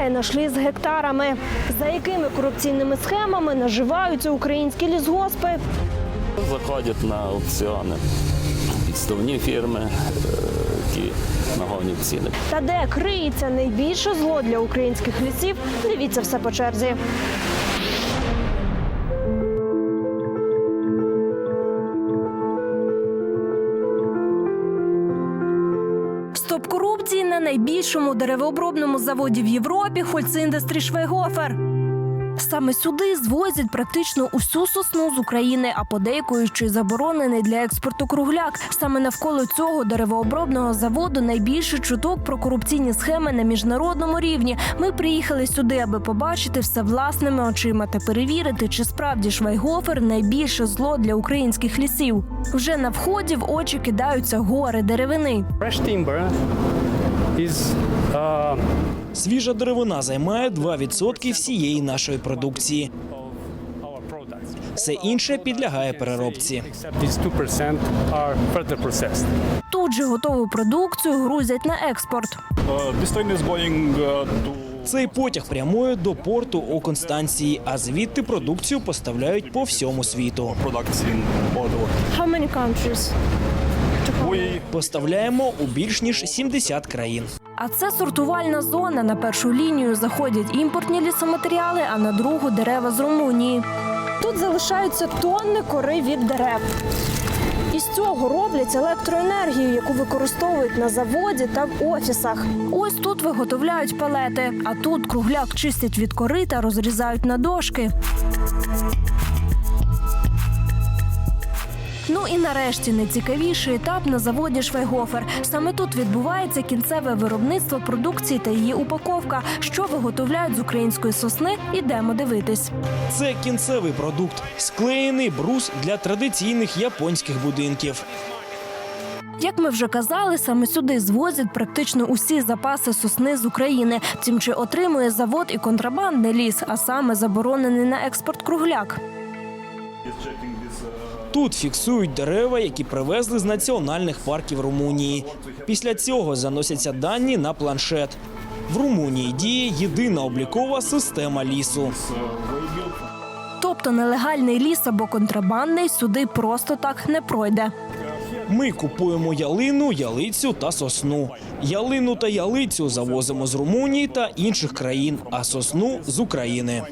витрачає нашли з гектарами. За якими корупційними схемами наживаються українські лісгоспи? Заходять на аукціони підставні фірми, е, які нагонять ціни. Та де криється найбільше зло для українських лісів? Дивіться все по черзі. Стоп корупції на найбільшому деревообробному заводі в Європі Хольциндестрі Швейгофер. Саме сюди звозять практично усю сосну з України, а подейкуючи заборонений для експорту кругляк. Саме навколо цього деревообробного заводу найбільше чуток про корупційні схеми на міжнародному рівні. Ми приїхали сюди, аби побачити все власними очима та перевірити, чи справді Швайгофер найбільше зло для українських лісів. Вже на вході в очі кидаються гори деревини. Fresh timber is uh, Свіжа деревина займає 2% всієї нашої продукції. Все інше підлягає переробці. Except these 2% are further processed. Тут же готову продукцію грузять на експорт. Uh, uh, Цей потяг прямує до порту у Констанції, а звідти продукцію поставляють по всьому світу. Поставляємо у більш ніж 70 країн. А це сортувальна зона. На першу лінію заходять імпортні лісоматеріали, а на другу дерева з Румунії. Тут залишаються тонни кори від дерев. Із цього роблять електроенергію, яку використовують на заводі та в офісах. Ось тут виготовляють палети, а тут кругляк чистять від кори та розрізають на дошки. Ну і нарешті найцікавіший етап на заводі Швейгофер. Саме тут відбувається кінцеве виробництво продукції та її упаковка. Що виготовляють з української сосни, ідемо дивитись. Це кінцевий продукт, склеєний брус для традиційних японських будинків. Як ми вже казали, саме сюди звозять практично усі запаси сосни з України. Втім, чи отримує завод і контрабандний ліс, а саме заборонений на експорт кругляк. Тут фіксують дерева, які привезли з національних парків Румунії. Після цього заносяться дані на планшет. В Румунії діє єдина облікова система лісу. Тобто нелегальний ліс або контрабандний сюди просто так не пройде. Ми купуємо ялину, ялицю та сосну. Ялину та ялицю завозимо з Румунії та інших країн, а сосну з України.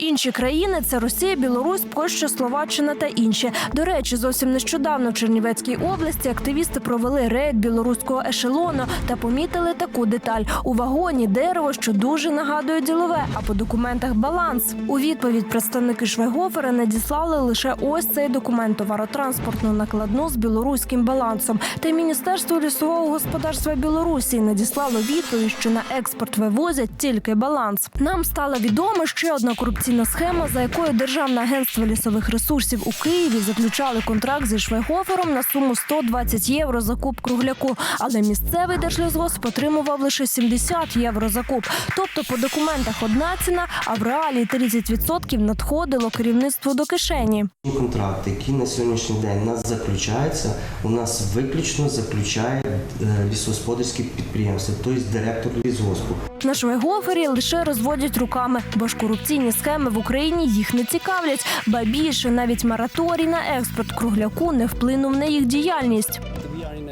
Інші країни це Росія, Білорусь, Польща, Словаччина та інші. До речі, зовсім нещодавно в Чернівецькій області активісти провели рейд білоруського ешелону та помітили таку деталь: у вагоні дерево, що дуже нагадує ділове, а по документах баланс. У відповідь представники Швайгофера надіслали лише ось цей документ товаротранспортну накладну з білоруським балансом. Та й Міністерство лісового господарства Білорусі надіслало відповідь, що на експорт вивозять тільки баланс. Нам стало відомо ще одна корупційна схема, за якою Державне агентство лісових ресурсів у Києві заключали контракт зі Швайгофером на суму 120 євро за куб кругляку. Але місцевий держлісгосп отримував лише 70 євро за куб. Тобто по документах одна ціна, а в реалії 30% надходило керівництву до кишені. Контракти, які на сьогоднішній день нас заключаються, у нас виключно заключає е, лісогосподарське підприємство, тобто директор лісгоспу. На Швайгофері лише розводять руками, бо ж корупційні схеми в Україні їх не цікавлять. Ба більше навіть мораторій на експорт кругляку не вплинув на їх діяльність.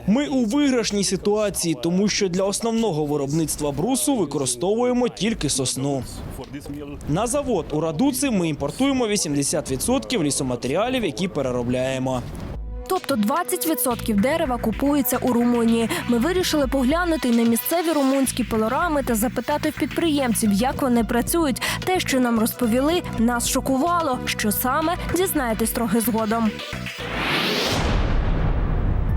Ми у виграшній ситуації, тому що для основного виробництва брусу використовуємо тільки сосну. На завод у Радуци ми імпортуємо 80% лісоматеріалів, які переробляємо. Тобто 20% дерева купується у Румунії. Ми вирішили поглянути на місцеві румунські пилорами та запитати підприємців, як вони працюють. Те, що нам розповіли, нас шокувало. Що саме дізнаєтесь трохи згодом.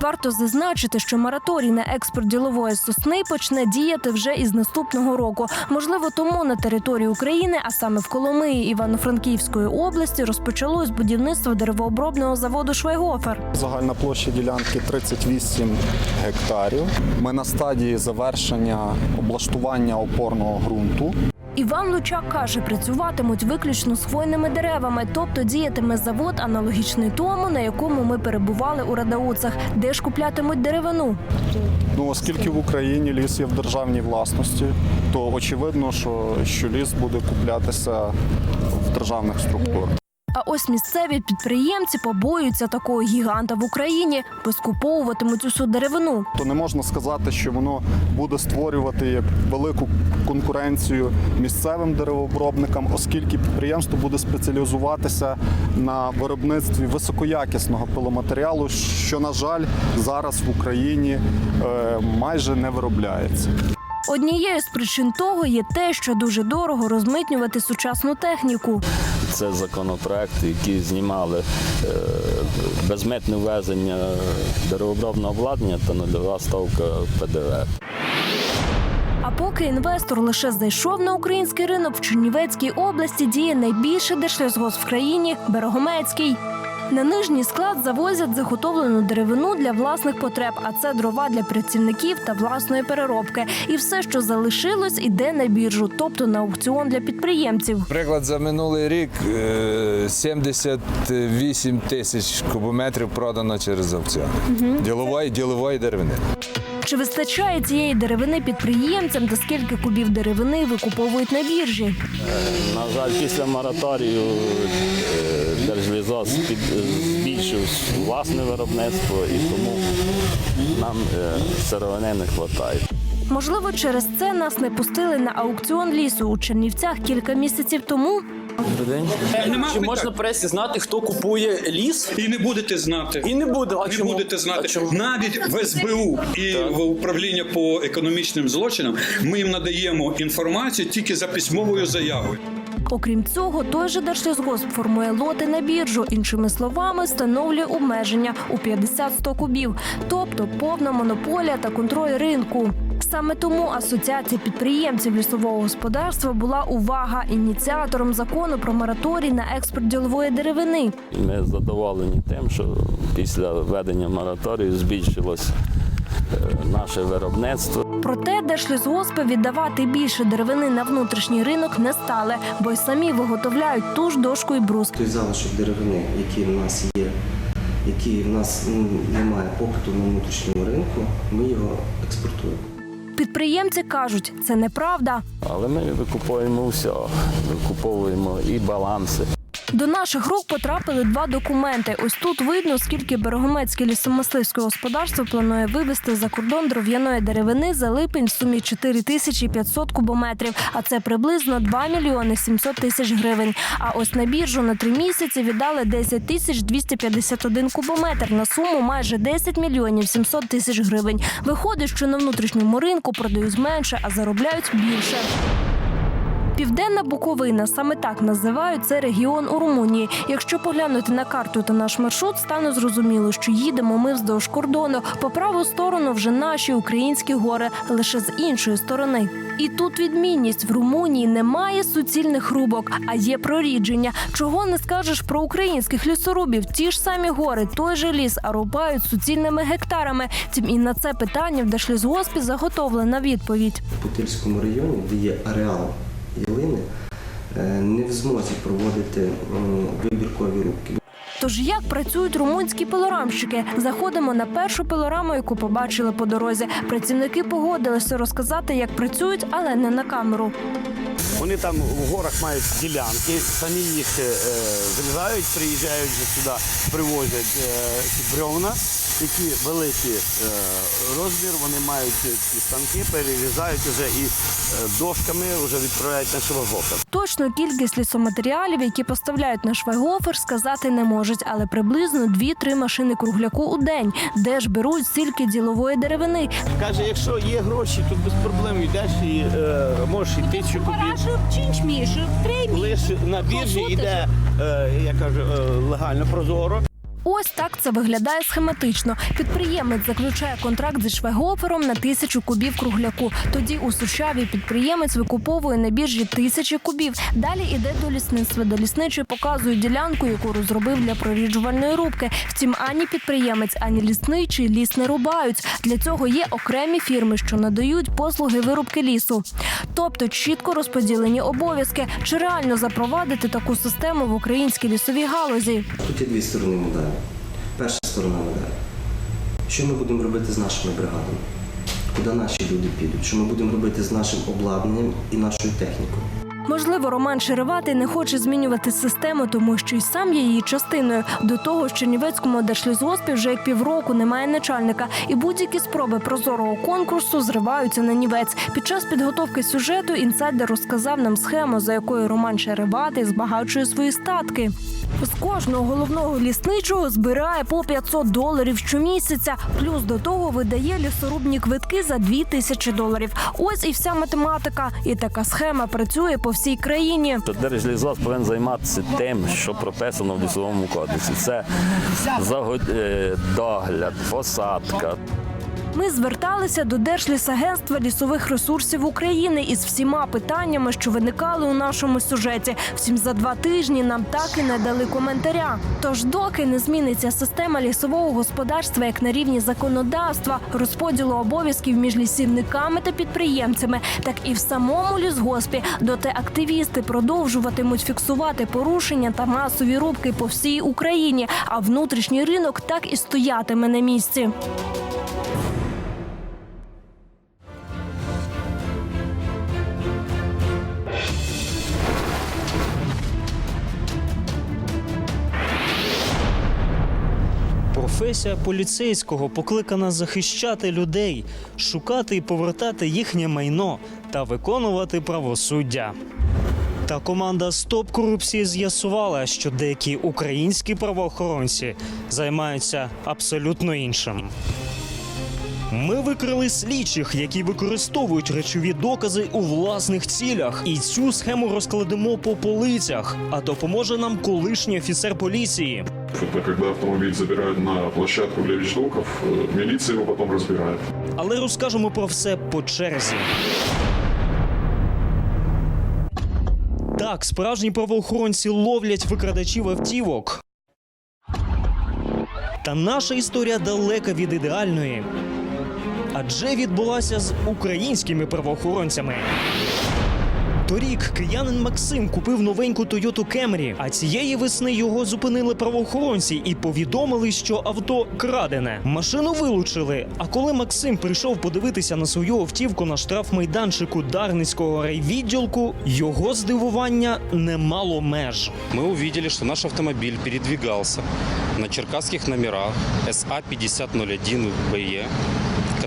Варто зазначити, що мораторій на експорт ділової сосни почне діяти вже із наступного року. Можливо, тому на території України, а саме в Коломиї Івано-Франківської області, розпочалось будівництво деревообробного заводу Швайгофер. Загальна площа ділянки 38 гектарів. Ми на стадії завершення облаштування опорного ґрунту. Іван Лучак каже, працюватимуть виключно з хвойними деревами, тобто діятиме завод аналогічний тому, на якому ми перебували у Радауцах, де ж куплятимуть деревину. Ну, оскільки в Україні ліс є в державній власності, то очевидно, що, що ліс буде куплятися в державних структурах. А ось місцеві підприємці побоюються такого гіганта в Україні, бо скуповуватимуть усю деревину. То не можна сказати, що воно буде створювати велику конкуренцію місцевим деревообробникам, оскільки підприємство буде спеціалізуватися на виробництві високоякісного пиломатеріалу, що, на жаль, зараз в Україні е, майже не виробляється. Однією з причин того є те, що дуже дорого розмитнювати сучасну техніку. Це законопроекти, які знімали е, безмитне ввезення деревообробного обладнання та нульова ставка ПДВ. А поки інвестор лише зайшов на український ринок в Чернівецькій області, діє найбільший держлісгосп в країні Берегомецький. На нижній склад завозять заготовлену деревину для власних потреб, а це дрова для працівників та власної переробки. І все, що залишилось, іде на біржу, тобто на аукціон для підприємців. Приклад за минулий рік е, 78 тисяч кубометрів продано через аукціон. Ділової, ділової деревини. Чи вистачає цієї деревини підприємцям та скільки кубів деревини викуповують на біржі? На жаль, після мораторію е, Держлізос під- збільшив власне виробництво і тому нам е, сировини не вистачає. Можливо, через це нас не пустили на аукціон лісу у Чернівцях кілька місяців тому. Чи можна пресі знати, хто купує ліс? І не будете знати. І не буде. А не чому? будете А знати. чому? Навіть в СБУ і в управління по економічним злочинам ми їм надаємо інформацію тільки за письмовою заявою. Окрім цього, той же Держлісгосп формує лоти на біржу, іншими словами, встановлює обмеження у 50-100 кубів, тобто повна монополія та контроль ринку. Саме тому Асоціація підприємців лісового господарства була увага ініціатором закону про мораторій на експорт ділової деревини. Ми задоволені тим, що після введення мораторію збільшилось наше виробництво. Проте держлісгоспи віддавати більше деревини на внутрішній ринок не стали, бо й самі виготовляють ту ж дошку і брус. Той залишок деревини, який в нас є, який в нас немає попиту на внутрішньому ринку, ми його експортуємо. Підприємці кажуть, це неправда. Але ми викуповуємо все, викуповуємо і баланси. До наших рук потрапили два документи. Ось тут видно, скільки Берегомецьке лісомисливське господарство планує вивезти за кордон дров'яної деревини за липень в сумі 4500 кубометрів, а це приблизно 2 мільйони 700 тисяч гривень. А ось на біржу на три місяці віддали 10 тисяч 251 кубометр на суму майже 10 мільйонів 700 тисяч гривень. Виходить, що на внутрішньому ринку продають менше, а заробляють більше. Південна Буковина саме так називають цей регіон у Румунії. Якщо поглянути на карту та наш маршрут, стане зрозуміло, що їдемо ми вздовж кордону. По праву сторону вже наші українські гори, лише з іншої сторони. І тут відмінність в Румунії немає суцільних рубок, а є прорідження. Чого не скажеш про українських лісорубів? Ті ж самі гори, той же ліс, а рубають суцільними гектарами. Тим і на це питання в Держлісгоспі заготовлена відповідь. В Путильському районі, де є ареал ялини, е, не в змозі проводити вибіркові рубки. Тож як працюють румунські пилорамщики? Заходимо на першу пилораму, яку побачили по дорозі. Працівники погодилися розказати, як працюють, але не на камеру. Вони там в горах мають ділянки, самі їх е, е, зрізають, приїжджають вже сюди, привозять е, ці бревна, які великі розмір, вони мають ці станки, перерізають вже і дошками вже відправляють на шивогофер. Точну кількість лісоматеріалів, які поставляють на Швайгофер, сказати не можуть, але приблизно 2-3 машини кругляку у день, де ж беруть стільки ділової деревини. Каже, якщо є гроші, тут без проблем йдеш і е, можеш і тисячу кубів. Лише на біржі йде, е, я кажу, е, легально прозоро. Ось так це виглядає схематично. Підприємець заключає контракт зі Швайгофером на тисячу кубів кругляку. Тоді у Сучаві підприємець викуповує на біржі тисячі кубів. Далі іде до лісництва. До лісничий показує ділянку, яку розробив для проріджувальної рубки. Втім, ані підприємець, ані лісничий ліс не рубають. Для цього є окремі фірми, що надають послуги вирубки лісу. Тобто чітко розподілені обов'язки. Чи реально запровадити таку систему в українській лісовій галузі? Тут є дві сторони медалі. Перша сторона медалі. Що ми будемо робити з нашими бригадами? куди наші люди підуть, що ми будемо робити з нашим обладнанням і нашою технікою. Можливо, Роман Шереватий не хоче змінювати систему, тому що й сам є її частиною. До того в Чернівецькому держлізгоспі вже як півроку немає начальника, і будь-які спроби прозорого конкурсу зриваються на нівець. Під час підготовки сюжету інсайдер розказав нам схему, за якою Роман Шереватий збагачує свої статки. З кожного головного лісничого збирає по 500 доларів щомісяця. Плюс до того видає лісорубні квитки за 2 тисячі доларів. Ось і вся математика. І така схема працює по всій країні. То Держлізос повинен займатися тим, що прописано в лісовому кодексі. Це е, догляд, посадка, Ми зверталися до Держлісагентства лісових ресурсів України із всіма питаннями, що виникали у нашому сюжеті. Втім, за два тижні нам так і не дали коментаря. Тож, доки не зміниться система лісового господарства як на рівні законодавства, розподілу обов'язків між лісівниками та підприємцями, так і в самому лісгоспі, доти активісти продовжуватимуть фіксувати порушення та масові рубки по всій Україні. А внутрішній ринок так і стоятиме на місці. Професія поліцейського покликана захищати людей, шукати і повертати їхнє майно та виконувати правосуддя. Та команда Стоп корупції з'ясувала, що деякі українські правоохоронці займаються абсолютно іншим. Ми викрили слідчих, які використовують речові докази у власних цілях, і цю схему розкладемо по полицях. А допоможе нам колишній офіцер поліції. Это когда автомобиль забирают на площадку для вещдоков, э, милиция его потом разбирает. Але розкажемо про все по черзі. Так, справжні правоохоронці ловлять викрадачів автівок. Та наша історія далека від ідеальної. Адже відбулася з українськими правоохоронцями. Торік киянин Максим купив новеньку Toyota Camry, а цієї весни його зупинили правоохоронці і повідомили, що авто крадене. Машину вилучили. А коли Максим прийшов подивитися на свою автівку на штрафмайданчику Дарницького райвідділку, його здивування не мало меж. мы увидели, что наш автомобиль передвигался на черкасских номерах СА-5001 БЕ,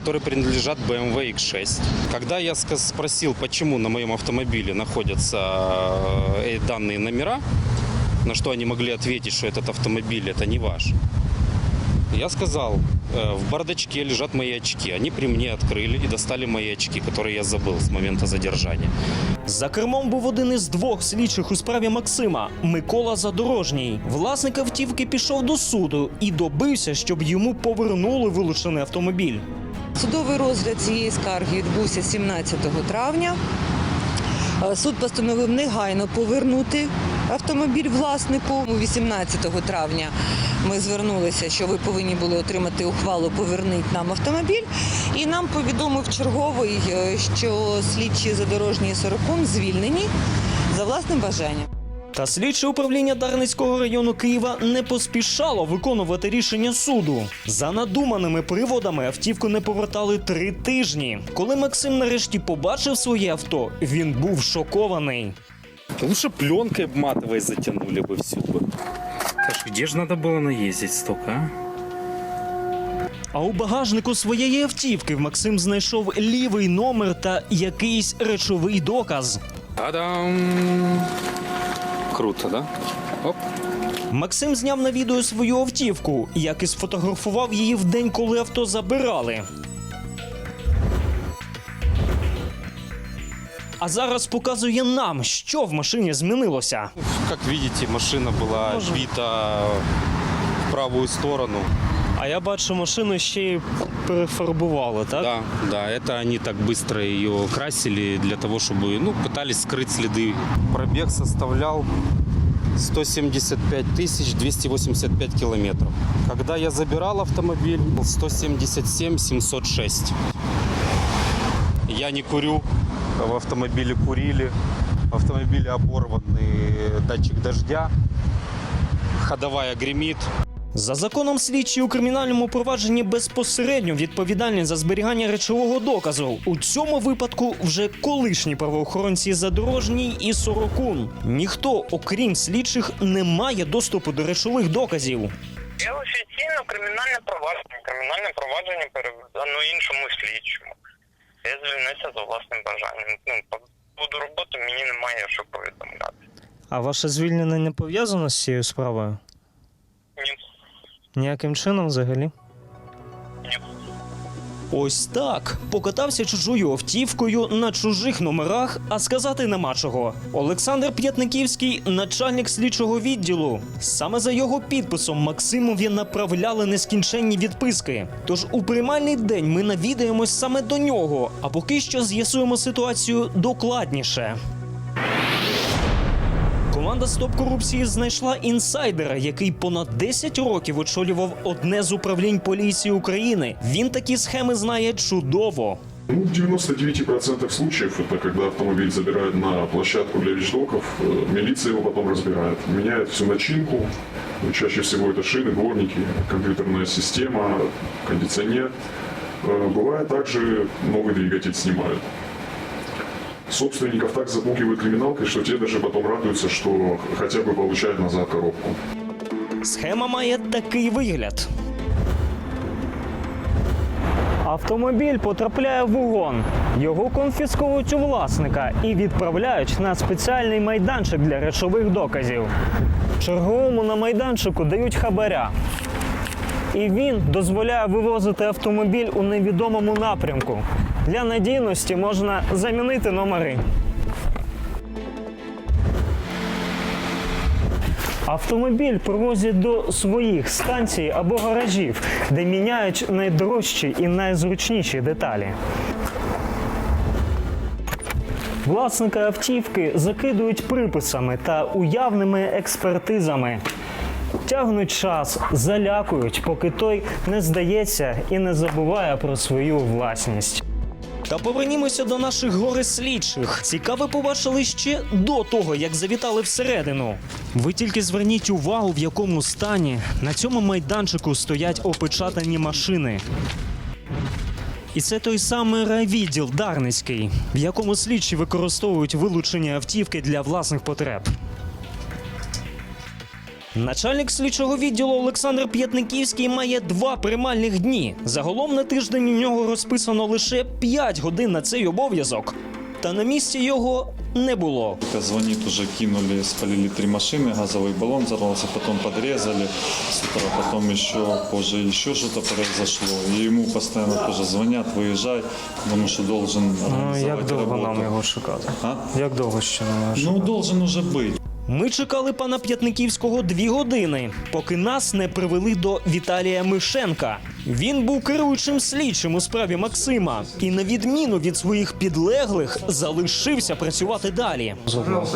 которые принадлежат BMW X6. Когда я ска- спросил, почему на моем автомобиле находятся э, данные номера, на что они могли ответить, что этот автомобиль это не ваш, я сказал, э, в бардачке лежат мои очки. Они при мне открыли и достали мои очки, которые я забыл с момента задержания. За кермом був один із двох слідчих у справі Максима Микола Задорожній. Власник автівки пішов до суду і добився, щоб йому повернули вилучений автомобіль. Судовий розгляд цієї скарги відбувся 17 травня. Е, Суд постановив негайно повернути автомобіль власнику. 18 травня ми звернулися, що ви повинні були отримати ухвалу Поверніть нам автомобіль. І нам повідомив черговий, е, що слідчі задорожній сорокун звільнені за власним бажанням. Та слідче управління Дарницького району Києва не поспішало виконувати рішення суду. За надуманими приводами автівку не повертали три тижні. Коли Максим нарешті побачив своє авто, він був шокований. Лучше пленкой обматывай затянули бы всю бы. Где же надо было наездить столько, а? А у багажнику своєї автівки Максим знайшов лівий номер та якийсь речовий доказ. Та-дам! Круто, да? Оп. Максим зняв на відео свою автівку, як і сфотографував її в день, коли авто забирали. А зараз показує нам, що в машині змінилося. Как видите, машина была сбита в правую сторону. А я бачу, машину ще й перефарбували, так? Да, да, это они так быстро ее красили для того, чтобы, ну, пытались скрыть следы. Пробег составлял 175 тысяч 285 километров. Когда я забирал автомобиль, 177 706. Я не курю, в автомобиле курили, в автомобиле оборванный датчик дождя, ходовая гремит. За законом слідчі у кримінальному провадженні безпосередньо відповідальні за зберігання речового доказу. У цьому випадку вже колишні правоохоронці задорожній і сорокун. Ніхто, окрім слідчих, не має доступу до речових доказів. Я офіційно кримінальне провадження. Кримінальне провадження передано іншому слідчому. Я звільнився за власним бажанням. Ну, буду роботи мені немає що повідомляти. А ваше звільнення не пов'язано з цією справою? Ні. Ніяким чином взагалі? Ось так покатався чужою автівкою на чужих номерах, а сказати нема чого. Олександр П'ятниківський, начальник слідчого відділу. Саме за його підписом Максимові направляли нескінченні відписки. Тож у приймальний день ми навідаємось саме до нього, а поки що з'ясуємо ситуацію докладніше. Команда Стоп корупції знайшла інсайдера, який понад 10 років очолював одне з управлінь поліції України. Він такі схеми знає чудово. Ну, в 99% случаев это когда автомобиль забирают на площадку для вещдоков, э, милиция его потом разбирает, меняет всю начинку, Ну, чаще всего это шины, дворники, компьютерная система, кондиционер. Э, Бывает также новый двигатель снимают. Собственников так запугивают криминалкой, что те даже потом радуются, что хотя бы получают назад коробку. Схема має такий вигляд. Автомобіль потрапляє в угон. Його конфісковують у власника і відправляють на спеціальний майданчик для речових доказів. Черговому на майданчику дають хабаря. І він дозволяє вивозити автомобіль у невідомому напрямку. Для надійності можна замінити номери. Автомобіль привозять до своїх станцій або гаражів, де міняють найдорожчі і найзручніші деталі. Власника автівки закидують приписами та уявними експертизами. Тягнуть час, залякують, поки той не здається і не забуває про свою власність. Та повернімося до наших гори слідчих. Цікаве побачили ще до того, як завітали всередину. Ви тільки зверніть увагу, в якому стані на цьому майданчику стоять опечатані машини. І це той самий райвідділ Дарницький, в якому слідчі використовують вилучені автівки для власних потреб. Начальник слідчого відділу Олександр П'ятниківський має два приймальних дні. Загалом на тиждень у нього розписано лише 5 годин на цей обов'язок. Та на місці його не було. Звонит уже кинули, спалили три машины, газовый баллон взорвался, потом подрезали с утра, потом еще позже еще что-то произошло. И ему постоянно тоже звонят, выезжай, потому что должен организовать работу. його шукати? А? Як довго ще не Ну, должен уже быть. Ми чекали пана П'ятниківського дві години, поки нас не привели до Віталія Мишенка. Він був керуючим слідчим у справі Максима і, на відміну від своїх підлеглих, залишився працювати далі.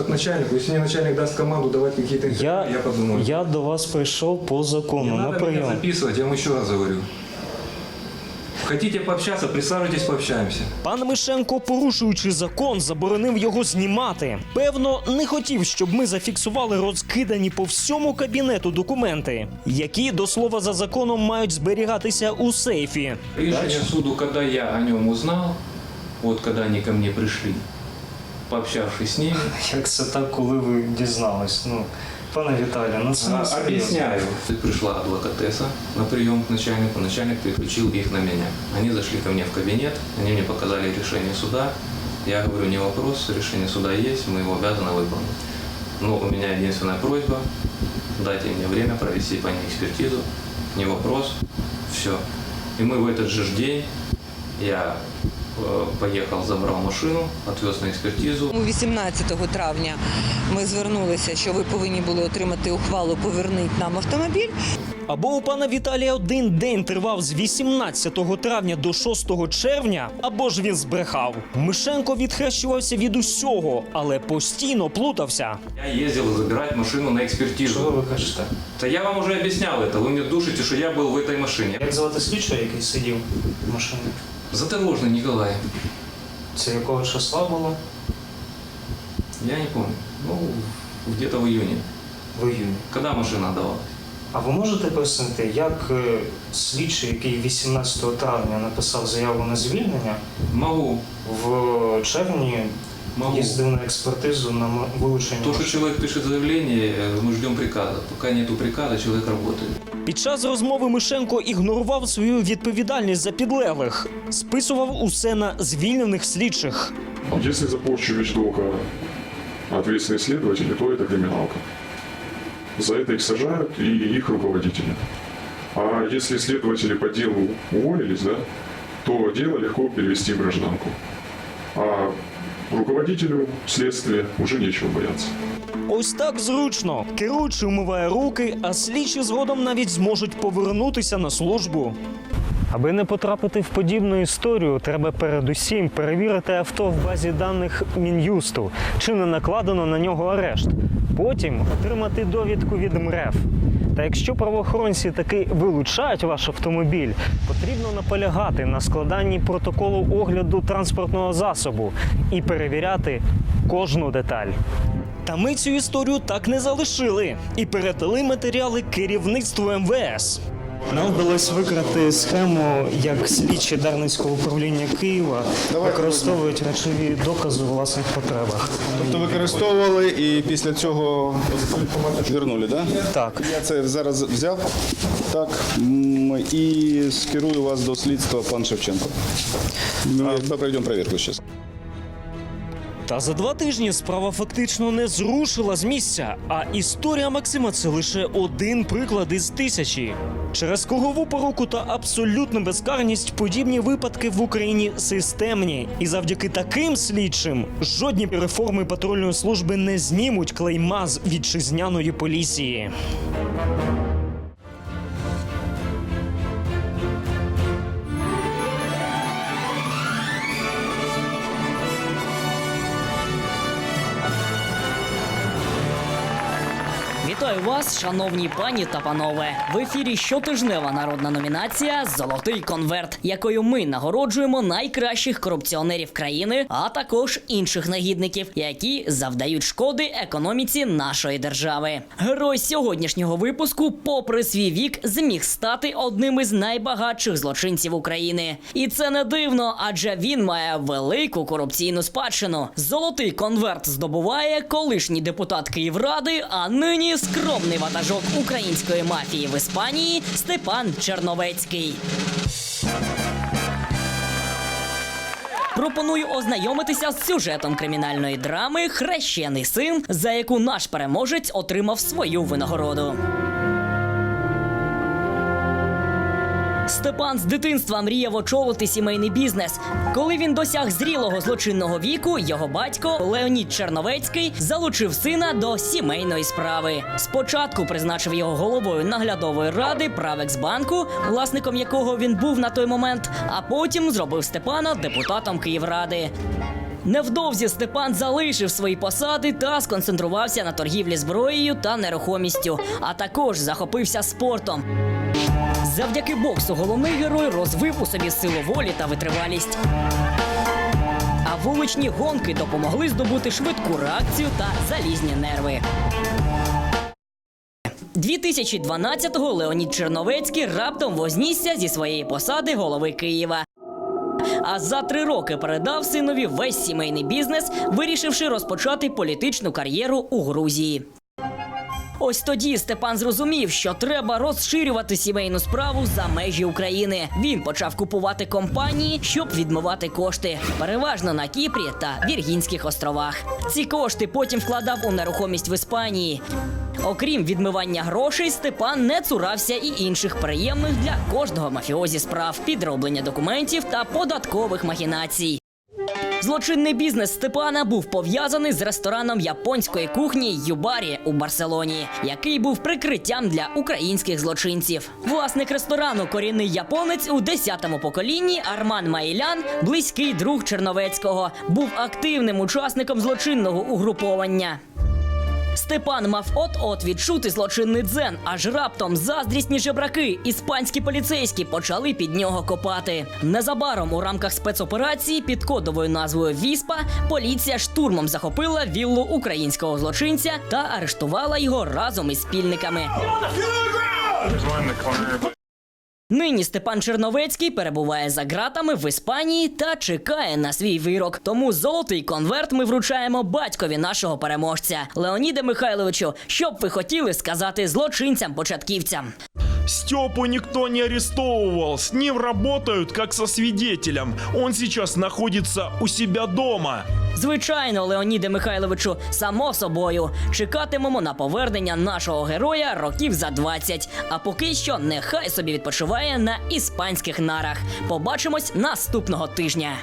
Начальнику. Если мне начальник даст команду давать какие-то интервью, я, подумаю. я до вас прийшов по закону Не надо меня записывать, я вам еще раз говорю. Хотите пообщаться, присаживайтесь, пообщаемся. Пан Мишенко, порушуючи закон, заборонив його знімати. Певно, не хотів, щоб ми зафіксували розкидані по всьому кабінету документи, які до слова за законом мають зберігатися у сейфі. Решение суду, когда я о нем узнал, вот когда они ко мне пришли, пообщавшись с ними. Як це так, коли ви дізнались? Ну, пане Віталію, ну це А, не серйозно. Объясняю. Пришла адвокатесса на прием к начальнику, начальник переключил их на меня. Они зашли ко мне в кабинет, они мне показали решение суда. Я говорю, не вопрос, решение суда есть, мы его обязаны выполнить. Но у меня единственная просьба, дайте мне время провести по ней экспертизу, не вопрос, все. И мы в этот же ж день, я э, поехал, забрал машину, отвез на экспертизу. 18 травня ми звернулися, що ви повинні були отримати ухвалу Поверніть нам автомобіль. Або у пана Віталія один день тривав з 18 травня до 6 червня, або ж він збрехав. Мишенко відхрещувався від усього, але постійно плутався. Я ездил забирать машину на экспертизу. Что вы кажете? Да я вам уже объяснял это. Вы мне душите, что я был в этой машине. Як звати слідчого, який сидів в машині? Задорожный Николай. Це якого числа було? Я не помню. Ну, где-то в июне. В июні. Когда машина отдавалась? А ви можете пояснити, як е, слідчий, який 18 травня написав заяву на звільнення, Могу. в червні Могу. їздив на експертизу на м- вилучення? То, что человек пишет заявление, э, мы ждем приказа. Пока нету приказа, человек работает. Під час розмови Мишенко ігнорував свою відповідальність за підлеглих, списував усе на звільнених слідчих. Если за порчу вещдока ответственные следователи, то это криминалка. За это их сажают и их руководители. А если следователи по делу уволились, да, то дело легко перевести в гражданку. А руководителю следствия уже нечего бояться. Ось так зручно. Керуючий умиває руки, а слідчі згодом навіть зможуть повернутися на службу. Аби не потрапити в подібну історію, треба передусім перевірити авто в базі даних Мін'юсту, чи не накладено на нього арешт. Потім отримати довідку від МРЕФ. Та якщо правоохоронці таки вилучають ваш автомобіль, потрібно наполягати на складанні протоколу огляду транспортного засобу і перевіряти кожну деталь. Та ми цю історію так не залишили і передали матеріали керівництву МВС. Нам вдалося викрати схему, як слідчі Дарницького управління Києва використовують речові докази у власних потребах. Тобто використовували і після цього вернули, да? Так. Я це зараз взяв так і скерую вас до слідства пан Шевченко. Ми проведемо перевірку зараз. Та за два тижні справа фактично не зрушила з місця. А історія Максима це лише один приклад із тисячі. Через кругову поруку та абсолютну безкарність подібні випадки в Україні системні. І завдяки таким слідчим жодні реформи патрульної служби не знімуть клейма з вітчизняної поліції. Вас, шановні пані та панове. В ефірі щотижнева народна номінація Золотий конверт, якою ми нагороджуємо найкращих корупціонерів країни, а також інших негідників, які завдають шкоди економіці нашої держави. Герой сьогоднішнього випуску, попри свій вік, зміг стати одним із найбагатших злочинців України. І це не дивно, адже він має велику корупційну спадщину. Золотий конверт здобуває колишній депутат Київради, а нині скромний ватажок української мафії в Іспанії Степан Черновецький. Пропоную ознайомитися з сюжетом кримінальної драми Хрещений син, за яку наш переможець отримав свою винагороду. Степан з дитинства мріяв очолити сімейний бізнес. Коли він досяг зрілого злочинного віку, його батько Леонід Черновецький залучив сина до сімейної справи. Спочатку призначив його головою наглядової ради Правексбанку, власником якого він був на той момент, а потім зробив Степана депутатом Київради. Невдовзі Степан залишив свої посади та сконцентрувався на торгівлі зброєю та нерухомістю, а також захопився спортом. Завдяки боксу головний герой розвив у собі силу волі та витривалість. А вуличні гонки допомогли здобути швидку реакцію та залізні нерви. 2012-го Леонід Черновецький раптом вознісся зі своєї посади голови Києва. А за три роки передав синові весь сімейний бізнес, вирішивши розпочати політичну кар'єру у Грузії. Ось тоді Степан зрозумів, що треба розширювати сімейну справу за межі України. Він почав купувати компанії, щоб відмивати кошти, переважно на Кіпрі та Віргінських островах. Ці кошти потім вкладав у нерухомість в Іспанії. Окрім відмивання грошей, Степан не цурався і інших приємних для кожного мафіозі справ, підроблення документів та податкових махінацій. Злочинний бізнес Степана був пов'язаний з рестораном японської кухні Юбарі у Барселоні, який був прикриттям для українських злочинців. Власник ресторану, корінний японець у 10-му поколінні Арман Майлян, близький друг Черновецького, був активним учасником злочинного угруповання. Степан мав от-от відчути злочинний дзен, аж раптом заздрісні жебраки, іспанські поліцейські почали під нього копати. Незабаром у рамках спецоперації під кодовою назвою Віспа поліція штурмом захопила віллу українського злочинця та арештувала його разом із спільниками. Нині Степан Черновецький перебуває за ґратами в Іспанії та чекає на свій вирок. Тому золотий конверт ми вручаємо батькові нашого переможця Леоніде Михайловичу. Що б ви хотіли сказати злочинцям-початківцям? Степу никто не арестовывал, с ним работают как со свидетелем. Он сейчас находится у себя дома. Звичайно, Леоніде Михайловичу, само собою, чекатимемо на повернення нашого героя років за 20. А поки що нехай собі відпочиває на іспанських нарах. Побачимось наступного тижня.